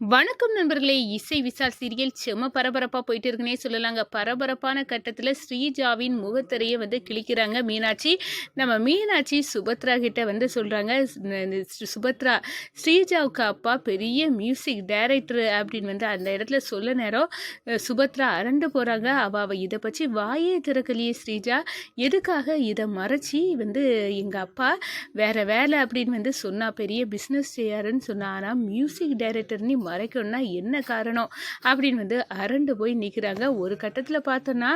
வணக்கம் நண்பர்களே இசை விசால் சீரியல் செம பரபரப்பாக போயிட்டு இருக்குன்னே சொல்லலாங்க. பரபரப்பான கட்டத்தில் ஸ்ரீஜாவின் முகத்திரையை வந்து கிழிக்கிறாங்க மீனாட்சி. நம்ம மீனாட்சி சுபத்ரா கிட்ட வந்து சொல்கிறாங்க சுபத்ரா ஸ்ரீஜாவுக்கு அப்பா பெரிய மியூசிக் டைரக்டர் அப்படின்னு வந்து அந்த இடத்துல சொல்ல நேரம். சுபத்ரா அரண்டு போகிறாங்க அவள் அவள் இதை பற்றி வாயே திறக்கலையே ஸ்ரீஜா. எதுக்காக இதை மறைச்சி வந்து எங்கள் அப்பா வேறு வேலை அப்படின்னு வந்து சொன்னால் பெரிய பிஸ்னஸ் செய்யாருன்னு சொன்னால் ஆனால் மியூசிக் டைரக்டர்னு மறைக்கணும்னா என்ன காரணம்? அப்படின்னு வந்து அரண்டு போய் நிற்கிறாங்க ஒரு கட்டத்தில் பார்த்தோன்னா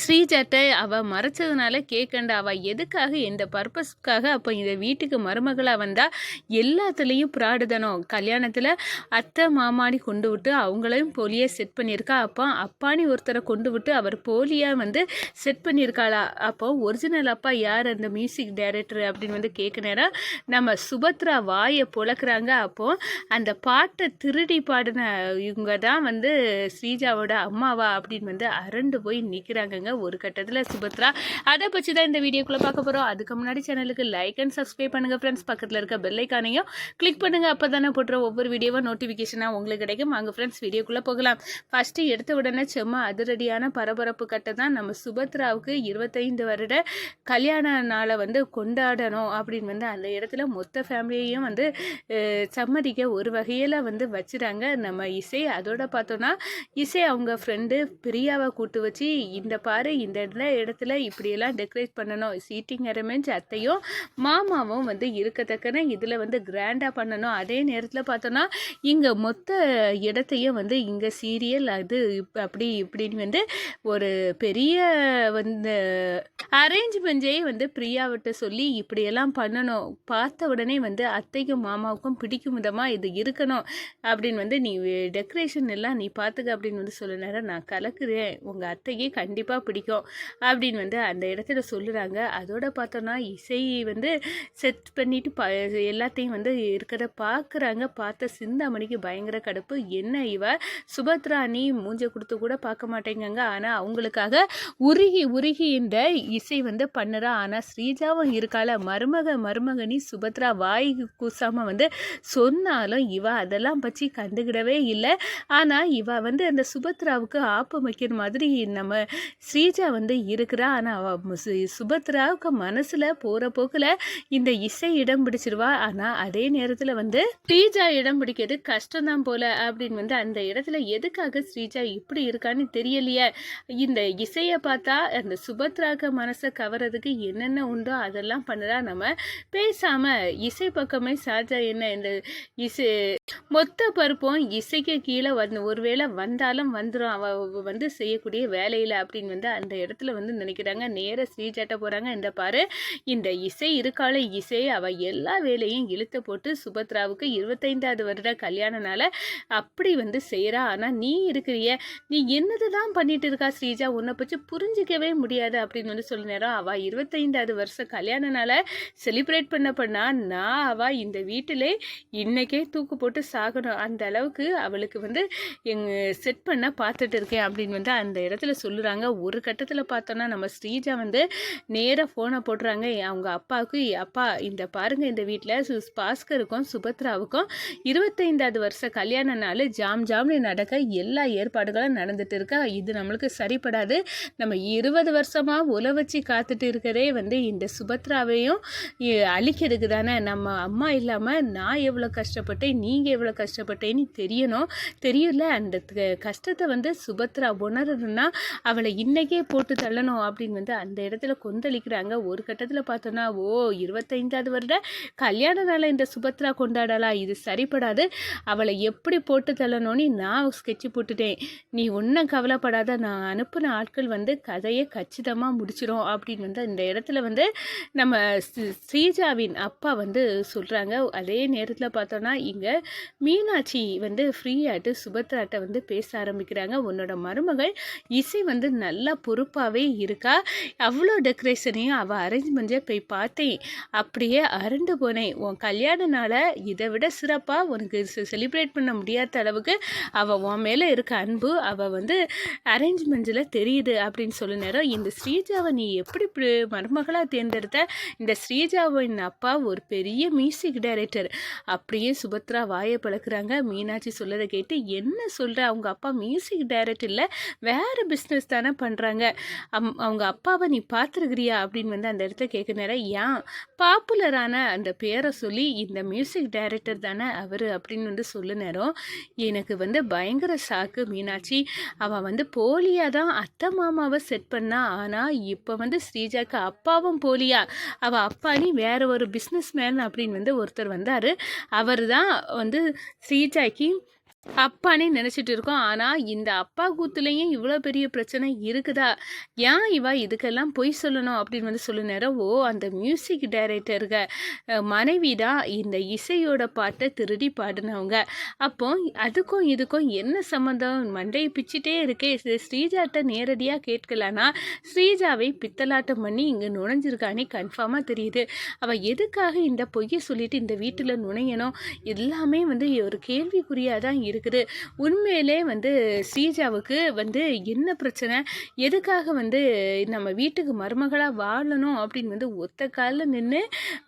ஸ்ரீஜாட்டை அவள் மறைச்சதுனால கேட்கண்ட அவள் எதுக்காக எந்த பர்பஸ்க்காக அப்போ இந்த வீட்டுக்கு மருமகளாக வந்தால் எல்லாத்துலேயும் பிராடுதனம் கல்யாணத்தில் அத்தை மாமானி கொண்டு விட்டு அவங்களையும் போலியே செட் பண்ணியிருக்கா. அப்போ அப்பானி ஒருத்தரை கொண்டு விட்டு அவர் போலியாக வந்து செட் பண்ணியிருக்காளா? அப்போ ஒரிஜினல் அப்பா யார் அந்த மியூசிக் டைரக்டர் அப்படின்னு வந்து கேட்க நேரம் நம்ம சுபத்ரா வாயை புழக்கிறாங்க அப்போ அந்த பாட்டை திருடி பாடின இவங்க தான் வந்து ஸ்ரீஜாவோட அம்மாவா அப்படின்னு வந்து அரண்டு போய் நிற்கிறாங்கங்க ஒரு கட்டத்தில் சுபத்ரா அதை பற்றி தான் இந்த வீடியோக்குள்ளே பார்க்க போகிறோம் அதுக்கு முன்னாடி சேனலுக்கு லைக் அண்ட் சப்ஸ்கிரைப் பண்ணுங்கள் ஃப்ரெண்ட்ஸ் பக்கத்தில் இருக்க பெல்லைக்கானையும் கிளிக் பண்ணுங்கள் அப்போ தானே போட்டுற ஒவ்வொரு வீடியோவும் நோட்டிஃபிகேஷனாக உங்களுக்கு கிடைக்கும். வாங்க ஃப்ரெண்ட்ஸ் வீடியோக்குள்ளே போகலாம். ஃபஸ்ட்டு எடுத்த உடனே செம்ம அதிரடியான பரபரப்பு கட்டை தான் நம்ம சுபத்ராவுக்கு இருபத்தைந்து வருட கல்யாண நாளை வந்து கொண்டாடணும் அப்படின்னு வந்து அந்த இடத்துல மொத்த ஃபேமிலியையும் வந்து சம்மதிக்க ஒரு வகையில் வந்து வச்சு வச்சுறாங்க நம்ம இசை அதோட பார்த்தோன்னா இசை அவங்க ஃப்ரெண்டு பிரியாவை கூட்டு வச்சு இந்த பாரு இந்த இடத்துல இடத்துல இப்படியெல்லாம் டெக்கரேட் பண்ணணும். சீட்டிங் அரேஞ்ச் அத்தையும் மாமாவும் வந்து இருக்கத்தக்கன இதில் வந்து கிராண்டாக பண்ணணும். அதே நேரத்தில் பார்த்தோன்னா இங்கே மொத்த இடத்தையும் வந்து இங்கே சீரியல் அது இப்ப அப்படி இப்படின்னு வந்து ஒரு பெரிய வந்து அரேஞ்ச்மெண்ட்டே வந்து பிரியாவிட்ட சொல்லி இப்படியெல்லாம் பண்ணணும். பார்த்த உடனே வந்து அத்தைக்கும் மாமாவுக்கும் பிடிக்கும் விதமாக இது இருக்கணும். அப்படி அப்படின்னு வந்து நீ டெக்கரேஷன் எல்லாம் நீ பார்த்துக்க அப்படின்னு வந்து சொல்ல நேரம் நான் கலக்குறேன். உங்கள் அத்தையே கண்டிப்பாக பிடிக்கும். அப்படின்னு வந்து அந்த இடத்துல சொல்லுறாங்க. அதோட பார்த்தோன்னா இசை வந்து செட் பண்ணிட்டு ப எல்லாத்தையும் வந்து இருக்கிறத பார்க்குறாங்க பார்த்த சிந்தாமணிக்கு பயங்கர கடுப்பு. என்ன இவ? சுபத்ரா நீ மூஞ்ச கொடுத்து கூட பார்க்க மாட்டேங்கங்க. ஆனால் அவங்களுக்காக உருகி உருகி இந்த இசை வந்து பண்ணுறா. ஆனால் ஸ்ரீஜாவும் இருக்கால மருமக மருமகனி சுபத்ரா வாய் கூசாமல் வந்து சொன்னாலும் இவ அதெல்லாம் பற்றி கண்டுக்கிடவே இல்லை. ஆனால் இவள் வந்து அந்த சுபத்ராவுக்கு ஆப்பம் வைக்கிற மாதிரி நம்ம ஸ்ரீஜா வந்து இருக்கிறா. ஆனால் அவள் சுபத்ராவுக்கு மனசில் போகிற போக்கில் இந்த இசை இடம் பிடிச்சிருவா. ஆனால் அதே நேரத்தில் வந்து ஸ்ரீஜா இடம் பிடிக்கிறது கஷ்டம்தான் போல அப்படின்னு வந்து அந்த இடத்துல எதுக்காக ஸ்ரீஜா இப்படி இருக்கான்னு தெரியலையே. இந்த இசையை பார்த்தா அந்த சுபத்ராக்கு மனசை கவர்றதுக்கு என்னென்ன உண்டோ அதெல்லாம் பண்ணுறா. நம்ம பேசாமல் இசை பக்கமே சாஜா என்ன இந்த இசை மொத்த பருப்பும் இசைக்கு கீழே வந்து ஒருவேளை வந்தாலும் வந்துடும் அவ வந்து செய்யக்கூடிய வேலையில் அப்படின்னு வந்து அந்த இடத்துல வந்து நினைக்கிறாங்க. நேராக ஸ்ரீஜாட்ட போகிறாங்க இந்த பாரு இந்த இசை இருக்கால இசை அவள் எல்லா வேலையும் இழுத்து போட்டு சுபத்ராவுக்கு இருபத்தைந்தாவது வருட கல்யாணனால அப்படி வந்து செய்கிறா ஆனால் நீ இருக்கிறிய நீ என்னது தான் பண்ணிட்டு இருக்கா ஸ்ரீஜா? உன்னை பற்றி புரிஞ்சிக்கவே முடியாது அப்படின்னு வந்து சொல்ல நேரம். அவள் இருபத்தைந்தாவது வருஷம் கல்யாணனால செலிப்ரேட் பண்ண பண்ணா நான் அவள் இந்த வீட்டிலே இன்னைக்கே தூக்கு போட்டு சாகணும். அந்த அளவுக்கு அவளுக்கு வந்து எங்க செட் பண்ண பார்த்துட்டு இருக்கேன் அப்படின்னு வந்து அந்த இடத்துல சொல்லுறாங்க. ஒரு கட்டத்தில் பார்த்தோன்னா நம்ம ஸ்ரீஜா வந்து நேராக ஃபோனை போடுறாங்க. அவங்க அப்பாவுக்கு அப்பா இந்த பாருங்க இந்த வீட்டில் பாஸ்கருக்கும் சுபத்ராவுக்கும் இருபத்தைந்தாவது வருஷ கல்யாண நாள் ஜாம் ஜாம்னு நடக்க எல்லா ஏற்பாடுகளும் நடந்துட்டு இருக்கா. இது நம்மளுக்கு சரிப்படாது. நம்ம இருபது வருஷமா உல வச்சு காத்துட்டு இருக்கிறதே வந்து இந்த சுபத்ராவையும் அழிக்கிறதுக்கு தானே. நம்ம அம்மா இல்லாமல் நான் எவ்வளோ கஷ்டப்பட்டேன் நீங்கள் எவ்வளோ கஷ்டப்பட்டு கஷ்டப்பட்டேன்னு தெரியணும். தெரியல. அந்த கஷ்டத்தை வந்து சுபத்ரா உணரணும்னா அவளை இன்னைக்கே போட்டு தள்ளணும் அப்படின்னு வந்து அந்த இடத்துல கொந்தளிக்கிறாங்க. ஒரு கட்டத்தில் பார்த்தோன்னா ஓ இருபத்தைந்தாவது வருட கல்யாண நாளை இந்த சுபத்ரா கொண்டாடலாம். இது சரிப்படாது. அவளை எப்படி போட்டு தள்ளணும்னு நான் ஸ்கெட்சு போட்டுட்டேன். நீ ஒன்றும் கவலைப்படாத. நான் அனுப்பின ஆட்கள் வந்து கதையை கச்சிதமாக முடிச்சிடும் அப்படின்னு வந்து இந்த இடத்துல வந்து நம்ம ஸ்ரீஜாவின் அப்பா வந்து சொல்கிறாங்க அதே நேரத்தில் பார்த்தோன்னா இங்கே மீனாட்சி வந்து ஃப்ரீயாட்டு சுபத்ராட்ட வந்து பேச ஆரம்பிக்கிறாங்க. உன்னோட மருமகள் இசை வந்து நல்லா பொறுப்பாகவே இருக்கா. அவ்வளோ டெக்கரேஷனையும் அவள் அரேஞ்ச்மெண்ட்டே போய் பார்த்தேன். அப்படியே அரண்டு போனேன். உன் கல்யாணனால் இதை விட சிறப்பாக உனக்கு செலிப்ரேட் பண்ண முடியாத அளவுக்கு அவள் உன் மேலே இருக்க அன்பு அவள் வந்து அரேஞ்ச்மெண்ட்ஸில் தெரியுது அப்படின்னு சொல்ல நேரம் இந்த ஸ்ரீஜாவை நீ எப்படி மருமகளாக தேர்ந்தெடுத்த? இந்த ஸ்ரீஜாவின் அப்பா ஒரு பெரிய மியூசிக் டைரக்டர் அப்படியே சுபத்ரா வாயை பழக்கிறாங்க. மீனாட்சி சொல்லதை கேட்டு என்ன சொல்கிற அவங்க அப்பா மியூசிக் டைரக்டர் இல்லை வேறு பிஸ்னஸ் தானே பண்ணுறாங்க அம் அவங்க அப்பாவை நீ பார்த்துருக்குறியா? அப்படின்னு வந்து அந்த இடத்த கேட்க நேரம் ஏன் பாப்புலரான அந்த பேரை சொல்லி இந்த மியூசிக் டைரக்டர் தானே அவர் அப்படின்னு வந்து சொல்ல நேரம் எனக்கு வந்து பயங்கர ஷாக்கு மீனாட்சி. அவள் வந்து போலியாக தான் அத்தை மாமாவை செட் பண்ணா. ஆனால் இப்போ வந்து ஸ்ரீஜாக்கு அப்பாவும் போலியா. அவள் அப்பா நீ வேற ஒரு பிஸ்னஸ் மேன் அப்படின்னு வந்து ஒருத்தர் வந்தார். அவர் தான் வந்து ஸ்ரீஜாக்கு அப்பானே நினச்சிட்டு இருக்கோம். ஆனால் இந்த அப்பா கூத்துலேயும் இவ்வளோ பெரிய பிரச்சனை இருக்குதா? ஏன் இவா இதுக்கெல்லாம் பொய் சொல்லணும் அப்படின்னு வந்து சொல்ல நேரம் ஓ அந்த மியூசிக் டைரக்டருங்க மனைவி தான் இந்த இசையோட பாட்டை திருடி பாடினவங்க. அப்போ அதுக்கும் இதுக்கும் என்ன சம்மந்தம் மண்டையை பிச்சுட்டே இருக்கே. ஸ்ரீஜாட்ட நேரடியாக கேட்கலான்னா ஸ்ரீஜாவை பித்தலாட்டம் பண்ணி இங்கே நுழைஞ்சிருக்கானே கன்ஃபார்மாக தெரியுது. அவள் எதுக்காக இந்த பொய்யை சொல்லிட்டு இந்த வீட்டில் நுழையணும்? எல்லாமே வந்து ஒரு கேள்விக்குறியாக தான் இருக்குது. உண்மையிலே வந்து ஸ்ரீஜாவுக்கு வந்து என்ன பிரச்சனை? எதுக்காக வந்து நம்ம வீட்டுக்கு மருமகளாக வாழணும் அப்படின்னு வந்து ஒத்த காலில் நின்று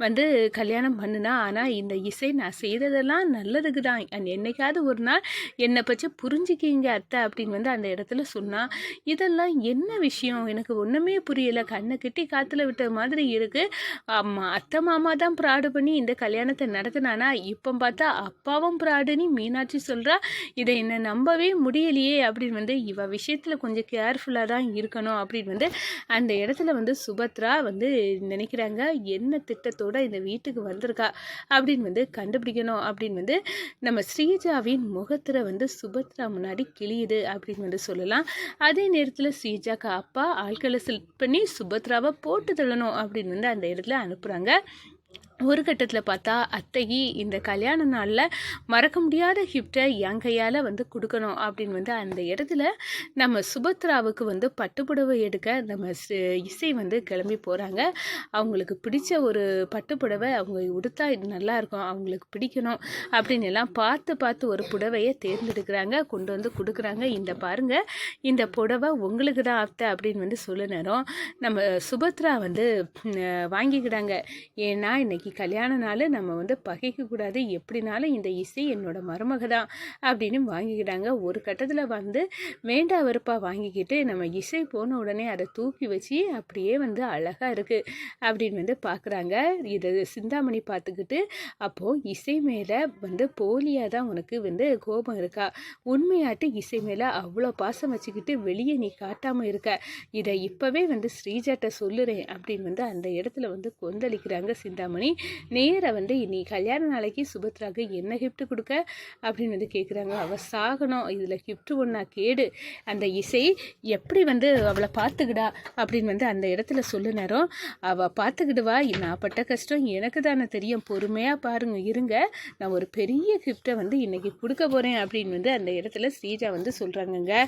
வந்து கல்யாணம் பண்ணுனா? ஆனால் இந்த இசை நான் செய்ததெல்லாம் நல்லதுக்கு தான். என்னைக்காவது ஒரு நாள் என்னை பற்றி புரிஞ்சுக்கிங்க அத்தை அப்படின்னு வந்து அந்த இடத்துல சொன்னால் இதெல்லாம் என்ன விஷயம்? எனக்கு ஒன்றுமே புரியலை. கண்ணை கட்டி காற்றுல விட்ட மாதிரி இருக்குது ஆமாம் அத்தை மாமா தான் ப்ராடு பண்ணி இந்த கல்யாணத்தை நடத்தினானா? இப்போ பார்த்தா அப்பாவும் ப்ராடுன்னு மீனாட்சி சொல்கிற இதை என்னை நம்பவே முடியலையே அப்படின்னு வந்து இவ விஷயத்தில் கொஞ்சம் கேர்ஃபுல்லாக தான் இருக்கணும் அப்படின்னு வந்து அந்த இடத்துல வந்து சுபத்ரா வந்து நினைக்கிறாங்க. என்ன திட்டத்தோட இந்த வீட்டுக்கு வந்திருக்கா? அப்படின்னு வந்து கண்டுபிடிக்கணும் அப்படின்னு வந்து நம்ம ஸ்ரீஜாவின் முகத்தில் வந்து சுபத்ரா முன்னாடி கிளியுது அப்படின்னு வந்து சொல்லலாம். அதே நேரத்தில் ஸ்ரீஜாக்கு அப்பா ஆட்களை செலக்ட் பண்ணி சுபத்ராவை போட்டு தள்ளணும் அப்படின்னு வந்து அந்த இடத்துல அனுப்புகிறாங்க ஒரு கட்டத்தில் பார்த்தா அத்தகி இந்த கல்யாண நாளில் மறக்க முடியாத கிஃப்டை என் கையால் வந்து கொடுக்கணும் அப்படின்னு வந்து அந்த இடத்துல நம்ம சுபத்ராவுக்கு வந்து பட்டுப்புடவை எடுக்க நம்ம இசை வந்து கிளம்பி போகிறாங்க அவங்களுக்கு பிடிச்ச ஒரு பட்டுப்புடவை அவங்க உடுத்தா இது நல்லாயிருக்கும் அவங்களுக்கு பிடிக்கணும் அப்படின்னு எல்லாம் பார்த்து பார்த்து ஒரு புடவையை தேர்ந்தெடுக்கிறாங்க கொண்டு வந்து கொடுக்குறாங்க. இந்த பாருங்கள் இந்த புடவை உங்களுக்கு தான் அத்தை அப்படின்னு வந்து சொல்ல நேரம் நம்ம சுபத்ரா வந்து வாங்கிக்கிறாங்க ஏன்னா இன்றைக்கி கல்யாண நாள் நம்ம வந்து பகைக்கக்கூடாது எப்படினாலும் இந்த இசை என்னோட மருமக தான் அப்படின்னு வாங்கிக்கிட்டாங்க ஒரு கட்டத்தில் வந்து வேண்டா வெறுப்பாக வாங்கிக்கிட்டு நம்ம இசை போன உடனே அதை தூக்கி வச்சு அப்படியே வந்து அழகாக இருக்குது அப்படின்னு வந்து பார்க்குறாங்க இதை சிந்தாமணி பார்த்துக்கிட்டு அப்போது இசை மேலே வந்து போலியாக தான் உனக்கு வந்து கோபம் இருக்கா? உண்மையாட்டு இசை மேலே அவ்வளோ பாசம் வச்சுக்கிட்டு வெளியே நீ காட்டாமல் இருக்க. இதை இப்போவே வந்து ஸ்ரீஜாட்ட சொல்லுறேன். அப்படின்னு வந்து அந்த இடத்துல வந்து கொந்தளிக்கிறாங்க சிந்தாமணி. நேராக வந்து நீ கல்யாண நாளைக்கு சுபத்ராவுக்கு என்ன கிஃப்ட் கொடுக்க? அப்படின்னு வந்து கேட்குறாங்க அவள் சாகணும். இதில் கிஃப்ட் ஒன்றா கேடு. அந்த இசை எப்படி வந்து அவளை பார்த்துக்கிடா? அப்படின்னு வந்து அந்த இடத்துல சொல்லு நேரம். அவள் பார்த்துக்கிடுவா. நான் பட்ட கஷ்டம் எனக்கு தானே தெரியும். பொறுமையாக பாருங்க இருங்க. நான் ஒரு பெரிய கிஃப்டை வந்து இன்றைக்கி கொடுக்க போகிறேன் அப்படின்னு வந்து அந்த இடத்துல ஸ்ரீஜா வந்து சொல்கிறாங்கங்க